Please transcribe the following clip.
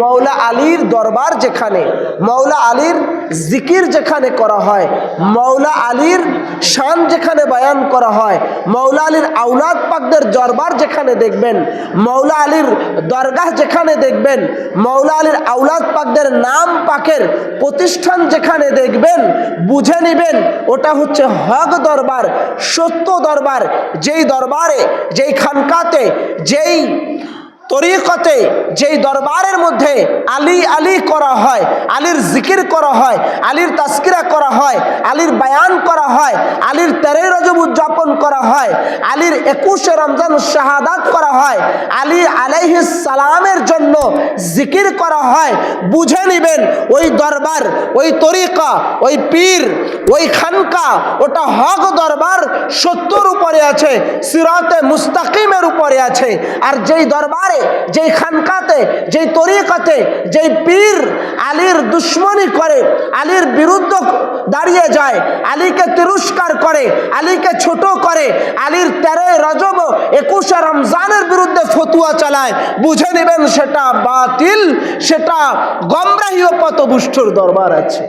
মৌলা আলীর দরবার যেখানে মৌলা আলীর জিকির যেখানে করা হয় মৌলা আলীর শান যেখানে বয়ান করা হয় মৌলা আলীর আউলাদ পাকদের দরবার যেখানে দেখবেন মৌলা আলীর দরগাহ যেখানে দেখবেন মৌলা আলীর আউলাদ পাকদের নাম পাকের প্রতিষ্ঠান যেখানে দেখবেন, বুঝে নেবেন, ওটা হচ্ছে হক দরবার, সত্য দরবার, যেই দরবারে, যেই খানকাতে, যেই তরিকতে যেই দরবারের মধ্যে আলী আলী করা হয়, আলীর জিকির করা হয়, আলীর তাস্কিরা করা হয়, আলীর বায়ান করা হয়, আলীর তেরে রজব উদযাপন করা হয়, আলীর একুশে রমজান শাহাদাত করা হয়, আলী আলাইহিস সালামের জন্য জিকির করা হয়, বুঝে নেবেন ওই দরবার, ওই তরিকা, ওই পীর ওই খানকা ওটা হক দরবার সত্যর উপরে আছে, সিরাতে মুস্তাকিমের উপরে আছে। আর যেই দরবারে, যেই খানকাতে, যেই তরিকাতে, যেই পীর আলীর দুশ্মনী করে, আলীর বিরুদ্ধ দাঁড়িয়ে যায়, আলীকে তিরস্কার করে, আলীকে ছোট করে, আলীর তেরোই রজব একুশে রমজানের বিরুদ্ধে ফতুয়া চালায়, বুঝে নেবেন সেটা বাতিল, সেটা গমরাহী ও পথভুষ্টর দরবার আছে।